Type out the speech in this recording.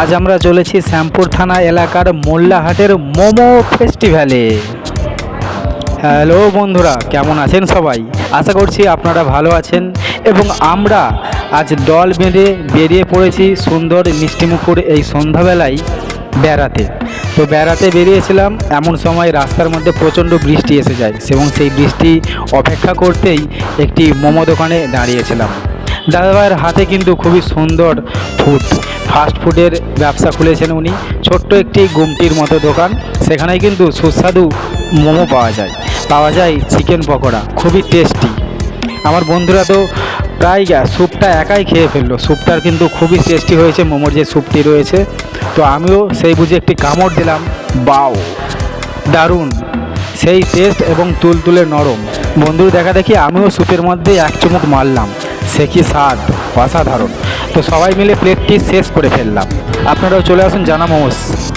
আজ আমরা চলেছি শ্যামপুর থানা এলাকার মোল্লাহাটের মোমো ফেস্টিভ্যালে। হ্যালো বন্ধুরা, কেমন আছেন সবাই? আশা করছি আপনারা ভালো আছেন এবং আমরা আজ দল বেঁধে বেরিয়ে পড়েছি সুন্দর মিষ্টিমুখুর এই সন্ধ্যাবেলায় বেড়াতে। তো বেড়াতে বেরিয়েছিলাম, এমন সময় রাস্তার মধ্যে প্রচণ্ড বৃষ্টি এসে যায় এবং সেই বৃষ্টি অপেক্ষা করতেই একটি মোমো দোকানে দাঁড়িয়েছিলাম। দাদাভাইয়ের হাতে কিন্তু খুবই সুন্দর ফুড ফাস্ট ফুডের ব্যবসা খুলেছেন উনি। ছোট্ট একটি গুমটির মতো দোকান সেখানে কিন্তু সুস্বাদু মোমো পাওয়া যায়। পাওয়া যায় চিকেন পকোড়া, খুবই টেস্টি আমার বন্ধুরা তো প্রায় স্যুপটা একাই খেয়ে ফেলল। স্যুপটার কিন্তু খুবই টেস্টি হয়েছে, মোমোর যে স্যুপটি রয়েছে। তো আমিও সেই বুঝে একটি কামড় দিলাম, বাও, দারুণ। সেই টেস্ট এবং তুলতুলে নরম। বন্ধুর দেখা দেখি আমিও স্যুপের মধ্যে এক চুমুক মারলাম। সে কি স্বাদ? অসাধারণ। তো সবাই মিলে প্লেটটি শেষ করে ফেললাম। আপনারাও চলে আসুন, জানা মোমোস।